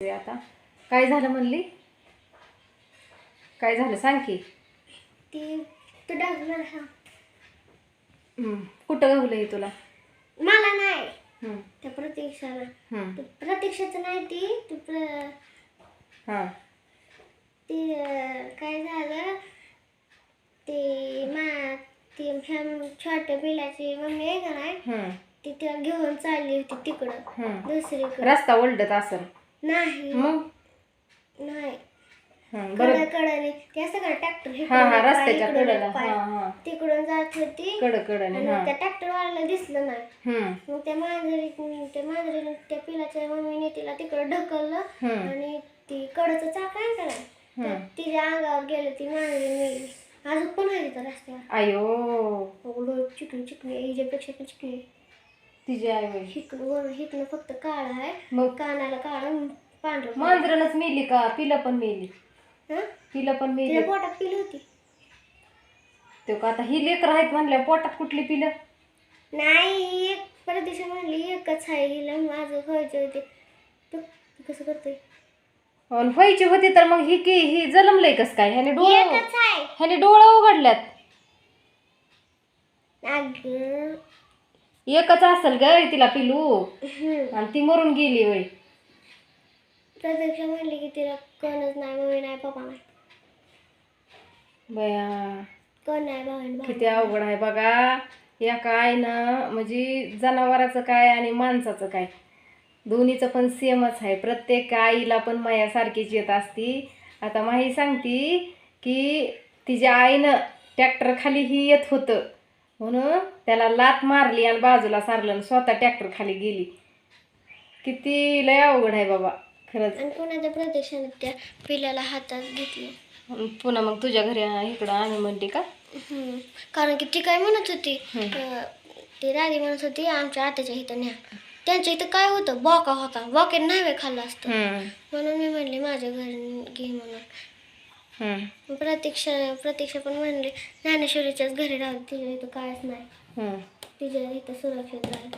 आता. काय झालं म्हणली? काय झालं? सांग की. ती डॉक्टर हा. हम्म. कुठं गावलं हे तुला? मला नाही. हम्म. त्या प्रतीक्षाला. हम्म. ती प्रतीक्षाचं नाही ती. ती प्र हा. ती अं, काय झालं? ती मा ती फॅम छोट्या पिलाची मम्मी आहे का नाही? हम्म. ती घेऊन चालली होती तिकडं. हम्म. दुसरीकडं. रस्ता ओलडत असेल. नाही. मग? नाही. हम्म, बरं. त्या सगळं ट्रॅक्टर हा हा रस्त्याच्या कडेला. हा हा. तिकडून जात होती. कड कडने आणि हा. त्या ट्रॅक्टर वाल्याला दिसलं नाही. हम्म. मग त्या मांजरी त्या मांजरीने त्या पिलाच्या मम्मीने तिला तिकडं ढकललं. हम्म. आणि ती कडचं चाक आहे का नाही? हम्म. तिच्या अंगावर गेलं ती मांजरी मेली. अजून पण आहे तिथं रस्त्यावर. आयो एवढं चिकणी चिकणी हिच्यापेक्षा पण चिकणी तिची आई बाई हिकडं हिकडं फक्त काळं आहे मग? कानाला काळं पांढरं मांजरनच मेली का? पिलं पण मेली. हं? पिलं पण मेली. पोटात पिली होती. तो का आता ही लेकर आहेत म्हणल्या पोटात कुठली पिलं? नाही एक प्रदिशा म्हणली एकच आहे हिला. माझं व्हायचं होते. तू तू कसं करतोय? आणि व्हायची होती तर मग ही की ही जलमलंय कस काय? ह्याने डोळं एकच आहे ह्याने डोळं उघडल्यात. अगं एकच असेल ग तिला पिलू. आणि ती मरून गेली वय प्रतीक्षा म्हणली की तिला कोणच नाही मम्मी नाही पप्पा नाही. बया. कोण नाही भाऊ किती अवघड आहे बघा. एका आईनं म्हणजे जनावराचं काय आणि माणसाचं काय. दोन्हीचं पण सेमच आहे. प्रत्येक आईला पण माया सारखीच येत असती. आता माही सांगती की तिच्या आईनं ट्रॅक्टर खाली ही येत होतं. म्हणून त्याला लात मारली आणि बाजूला सारलं आणि स्वतः ट्रॅक्टर खाली गेली. किती लय अवघड आहे बाबा खरंच. आणि कोणाच्या प्रतीक्षाने त्या पिल्याला हातात घेतली. पुन्हा मग तुझ्या घरी इकडं आम्ही म्हणते का? हम्म. कारण की ती काय म्हणत होती. अं, ती राधी म्हणत होती आमच्या आत्याच्या इथं न्या. त्यांच्या इथं काय होतं? बॉका होता बॉके नाही वे खाल्लं असतं. म्हणून मी म्हणले माझ्या घरी घे म्हणून. प्रतीक्षा प्रतीक्षा पण म्हणली ज्ञानेश्वरीच्याच घरी राहू तिच्या इथं कायच नाही. तिच्या इथं सुरक्षित राहील.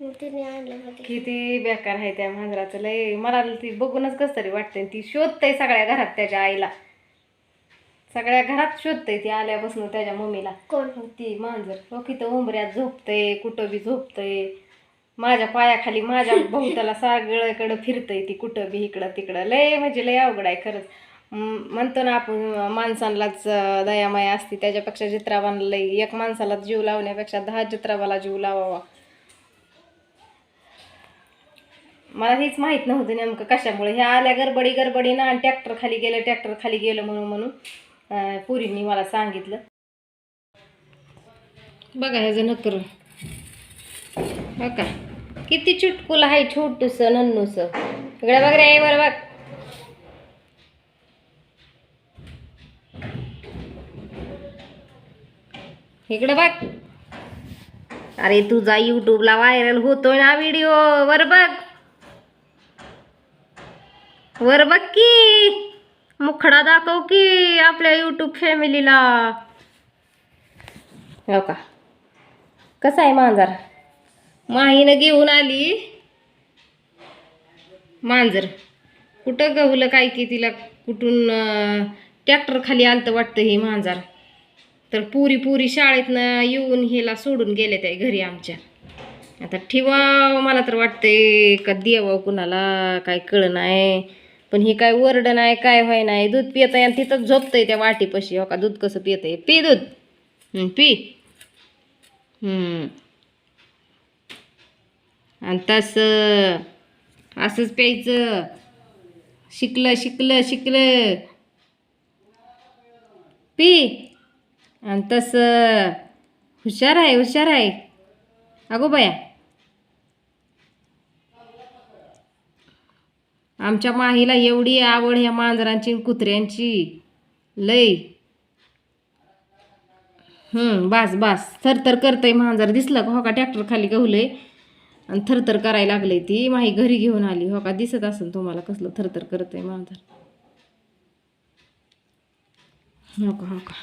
मग तिने आणलं प्रतीक्षा किती बेकार आहे त्या मांजराचं लय मला ती बघूनच कस तरी वाटतंय. ती शोधतय सगळ्या घरात त्याच्या आईला. सगळ्या घरात शोधतय ती आल्यापासून त्याच्या मम्मीला. कोण? ती मांजर. हो तिथं उंबऱ्यात झोपतय कुठं बी झोपतय. माझ्या पायाखाली माझ्या भोवताला सगळीकडं फिरतय ती कुठं बी इकडं तिकडं. लय म्हणजे लय अवघड आहे खरंच. म्हणतो ना आपण माणसांलाच दयामाया असते त्याच्यापेक्षा चित्रावाला एक माणसाला जीव लावण्यापेक्षा दहा चित्रावाला जीव लावावा. मला हेच माहीत नव्हतं नेमकं कशामुळे. हे आल्या गडबडी ना आणि ट्रॅक्टर खाली गेलं ट्रॅक्टर खाली गेलं म्हणून म्हणून पुरींनी मला सांगितलं. बघा ह्याचं नकर बघा हो का? किती चुटकुलं आहे छोटूस नन्नूस. इकडे बघ रे वर बघ. इकडे बघ. अरे तुझा युट्यूबला व्हायरल होतोय ना व्हिडिओ वर बघ. वर बघ की. मुखडा दाखव की आपल्या युट्यूब फॅमिलीला हो का? कसा आहे मांजर? माहीनं घेऊन आली. मांजर. कुठं गवलं काय की तिला कुठून ट्रॅक्टर खाली आलतं वाटतं ही मांजर. तर पुरी पुरी शाळेतनं येऊन हिला सोडून गेले त्या घरी आमच्या. आता ठेवा मला तर वाटते का देवा कुणाला काय कळ नाही पण ही काय वरड नाही काय व्हाय नाही दूध पियत आहे आणि तिथंच झोपतंय त्या वाटीपाशी. हो का? दूध कसं पियत आहे पी दूध. पी. आणि तसं असंच प्यायचं. शिकलं शिकलं शिकलं. पी. आणि तसं हुशार आहे हुशार आहे. अगो बाया. आमच्या माहीला एवढी आवड ह्या मांजरांची कुत्र्यांची. लय. बास बास. थरथर करतंय मांजर. दिसलं का? हो का? ट्रॅक्टर खाली गवलंय आणि थरथर करायला लागलंय ती. माही घरी घेऊन आली. हो का? दिसत असेल तुम्हाला कसलं थरथर करतंय मांजर. हो का हो का?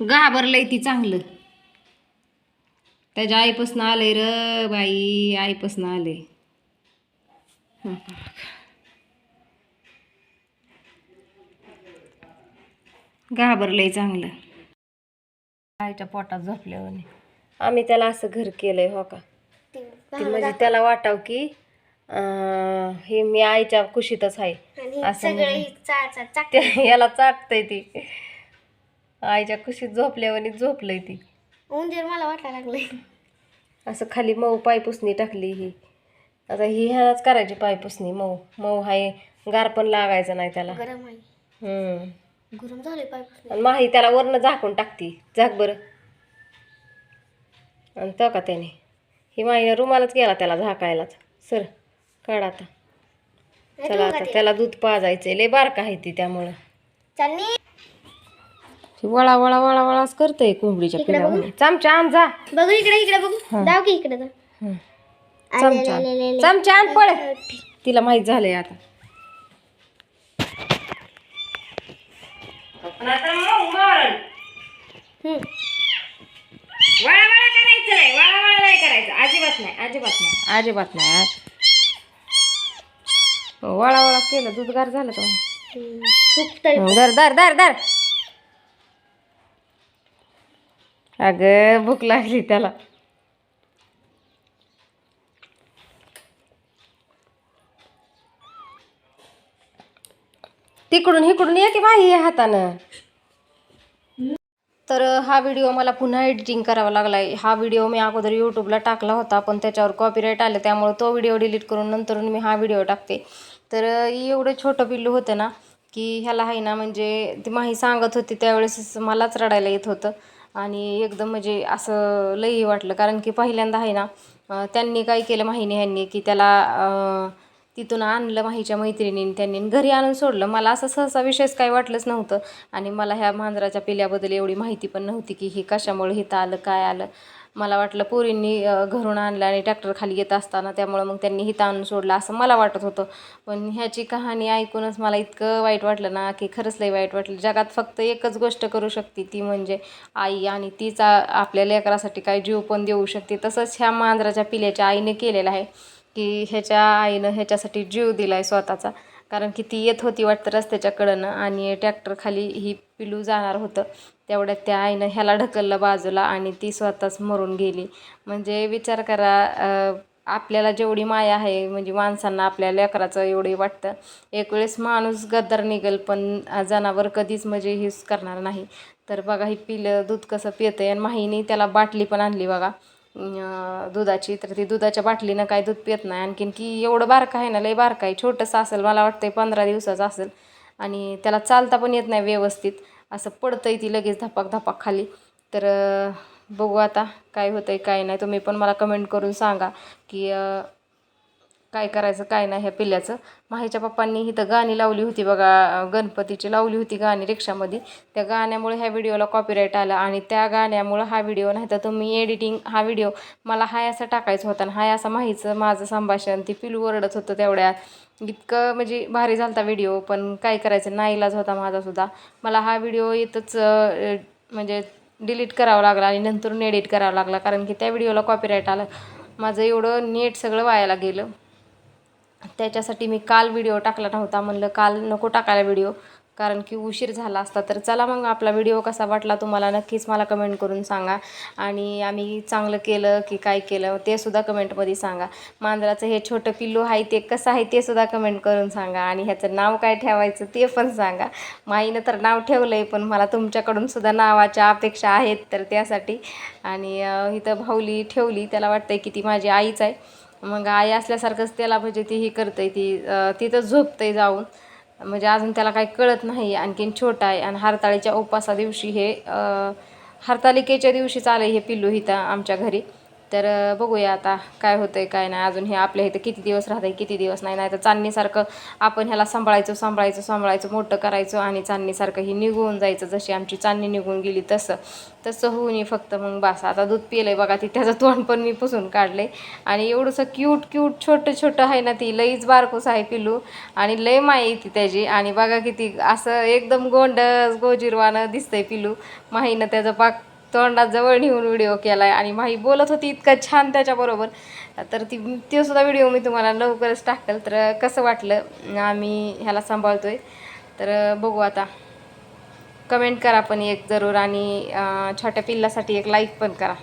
घाबरलंय ती चांगलं. त्याच्या आईपासून आलंय र बाई आईपासून आलंय. घाबरलंय चांगलं. आईच्या पोटात झोपल्यावर आम्ही त्याला असं घर केलंय हो का? ते म्हणजे त्याला वाटाव की अं, हे मी आईच्या कुशीतच आहे. आणि असं सगळे म्हणजे. त्या- याला चाटतंय ती. आईच्या कुशीत झोपल्यावर झोपलंय ती. उंदीर मला वाटायला लागले असं खाली मऊ पायपुसणी टाकली ही. आता ही ह्यालाच करायची पायपुसणी मऊ. मऊ हाय गार पण लागायचं नाही त्याला. गरम आहे. हम्म. गरम आणि माही त्याला वरनं झाकून टाकती. झाक बरं. आणि तो का त्याने? ही माहीने रुमालच गेला त्याला झाकायलाच. सर काढ आता. चला आता त्याला दूध पाजायचंय. लय बारका आहे ती त्यामुळं. चालनी ती वळा वळा वळा वळाच करतय कोंबडीच्या चमचा आण जा. बघू इकडे इकडे बघू. दाव की इकडे दाव. हं. चमचा आण. चमचा आण पळ. तिला माहीत झालंय आता. हम्म. वळा वळा करायचंय वळा वळा नाही करायचं. अजिबात नाही अजिबात नाही. अजिबात नाही आज वळा वळा केलं दूध गार झालं का हम्म. खूप तरी हं, धर धर धर. अगं भूक लागली त्याला. तिकडून इकडून ये की बाई हातानं. तर हा व्हिडिओ मला पुन्हा एडिटिंग करावा लागला आहे हा व्हिडिओ मी अगोदर यूट्यूबला टाकला होता पण त्याच्यावर कॉपीराईट आलं त्यामुळे तो व्हिडिओ डिलीट करून नंतर मी हा व्हिडिओ टाकते. तर एवढं छोटं पिल्लू होतं ना की ह्याला आहे ना म्हणजे ती माही सांगत होती त्यावेळेस मलाच रडायला येत होतं. आणि एकदम म्हणजे असं लई वाटलं. कारण की पहिल्यांदा आहे ना त्यांनी काय केलं माहिनी ह्यांनी की त्याला तिथून आणलं माहीच्या मैत्रिणीने त्यांनी घरी आणून सोडलं. मला असं सहसा विशेष काही वाटलंच नव्हतं आणि मला ह्या मांजराच्या पिल्याबद्दल एवढी माहिती पण नव्हती की हे कशामुळे हिथं आलं काय आलं. मला वाटलं पोरींनी घरून आणलं आणि ट्रॅक्टर खाली येत असताना त्यामुळं मग त्यांनी हिथं आणून सोडलं असं मला वाटत होतं. पण ह्याची कहाणी ऐकूनच मला इतकं वाईट वाटलं ना की खरंच लई वाईट वाटलं. जगात फक्त एकच गोष्ट करू शकते ती म्हणजे आई आणि तीच आपल्या लेकरासाठी काय जीव पण देऊ शकते. तसंच ह्या मांजराच्या पिल्याच्या आईने केलेलं आहे की ह्याच्या आईनं ह्याच्यासाठी जीव दिला आहे स्वतःचा. कारण की ती येत होती वाटतं रस्त्याच्या कडनं आणि ट्रॅक्टर खाली ही पिलू जाणार होतं. तेवढ्यात त्या आईनं ह्याला ढकललं बाजूला आणि ती स्वतःच मरून गेली. म्हणजे विचार करा आपल्याला जेवढी माया आहे म्हणजे माणसांना आपल्या लेकराचं एवढी वाटतं. एक वेळेस माणूस गद्दार निघेल पण जनावर कधीच म्हणजे हेच करणार नाही. तर बघा ही पिलं दूध कसं पितं आणि माहीने त्याला बाटली पण आणली बघा. दुधाची. तर ती दुधाच्या बाटलीनं काय दूध पित नाही. आणखीन की एवढं बारकं आहे ना लय बारकं आहे. छोटंसं असेल मला वाटतंय पंधरा दिवसाचं असेल. आणि त्याला चालता पण येत नाही व्यवस्थित. असं पडतंय ती लगेच धपाक धपाक खाली. तर बघू आता काय होतंय काय नाही. तुम्ही पण मला कमेंट करून सांगा की काय करायचं काय नाही ह्या पिल्ल्याचं. माहीच्या पप्पांनी इथं गाणी लावली होती बघा गणपतीची लावली होती गाणी रिक्षामध्ये. त्या गाण्यामुळे ह्या व्हिडिओला कॉपीराईट आला आणि त्या गाण्यामुळं हा व्हिडिओ नाही तर तुम्ही एडिटिंग हा व्हिडिओ मला हाय असा टाकायचं होता आणि हाय असं माहीचं माझं संभाषण ती पिलू ओरडत होतं तेवढ्या. इतकं म्हणजे भारी झालता व्हिडिओ पण काय करायचं नाईलाज होता माझासुद्धा मला हा व्हिडिओ इथंच म्हणजे डिलीट करावा लागला आणि नंतर एडिट करावा लागला कारण की त्या व्हिडिओला कॉपीराईट आलं. माझं एवढं नेट सगळं वायाला गेलं. त्याच्यासाठी मी काल व्हिडिओ टाकला नव्हता. म्हणलं काल नको टाकायला व्हिडिओ कारण की उशीर झाला असता. तर चला मग आपला व्हिडिओ कसा वाटला तुम्हाला नक्कीच मला कमेंट करून सांगा. आणि आम्ही चांगलं केलं की काय केलं ते सुद्धा कमेंटमध्ये सांगा. मांजराचं हे छोटं पिल्लू आहे ते कसं आहे ते सुद्धा कमेंट करून सांगा. आणि ह्याचं नाव काय ठेवायचं ते पण सांगा. माईनं तर नाव ठेवलं आहे पण मला तुमच्याकडून सुद्धा नावाच्या अपेक्षा आहेत तर त्यासाठी. आणि इथं भाऊली ठेवली. त्याला वाटतंय की ती माझी आईच आहे. मग आई असल्यासारखंच त्याला म्हणजे ती ही करते ती तिथं झोपते जाऊन. म्हणजे अजून त्याला काही कळत नाही आणखीन छोटा आहे. आणि हरताळीच्या उपासा दिवशी हे हरतालिकेच्या दिवशी चालेल हे पिल्लू हिथं आमच्या घरी. तर बघूया आता काय होतं आहे काय नाही. अजून हे आपल्या इथं किती दिवस राहतंय किती दिवस नाही. नाही तर चांदणीसारखं आपण ह्याला सांभाळायचो सांभाळायचो सांभाळायचं मोठं करायचो आणि चांदणीसारखं ही निघून जायचं. जशी आमची चांदणी निघून गेली तसं. तसं होऊन फक्त मग बास. आता दूध पिलं आहे बघा ती त्याचं तोंड पण मी पुसून काढलंय. आणि एवढंसं क्यूट क्यूट छोटं छोटं आहे ना ती लईच बारकूस आहे पिलू आणि लय माई ती त्याची. आणि बघा किती असं एकदम गोंडस गोजिरवानं दिसतंय पिलू माहीनं त्याचं पाक तोंडात जवळ नेऊन व्हिडिओ केला आहे आणि माही बोलत होती इतका छान त्याच्याबरोबर तर ती ते सुद्धा व्हिडिओ मी तुम्हाला लवकरच टाकेल. तर कसं वाटलं? आम्ही ह्याला सांभाळतो आहे तर बघू आता. कमेंट करा पण एक जरूर आणि छोट्या पिल्लासाठी एक लाईक पण करा.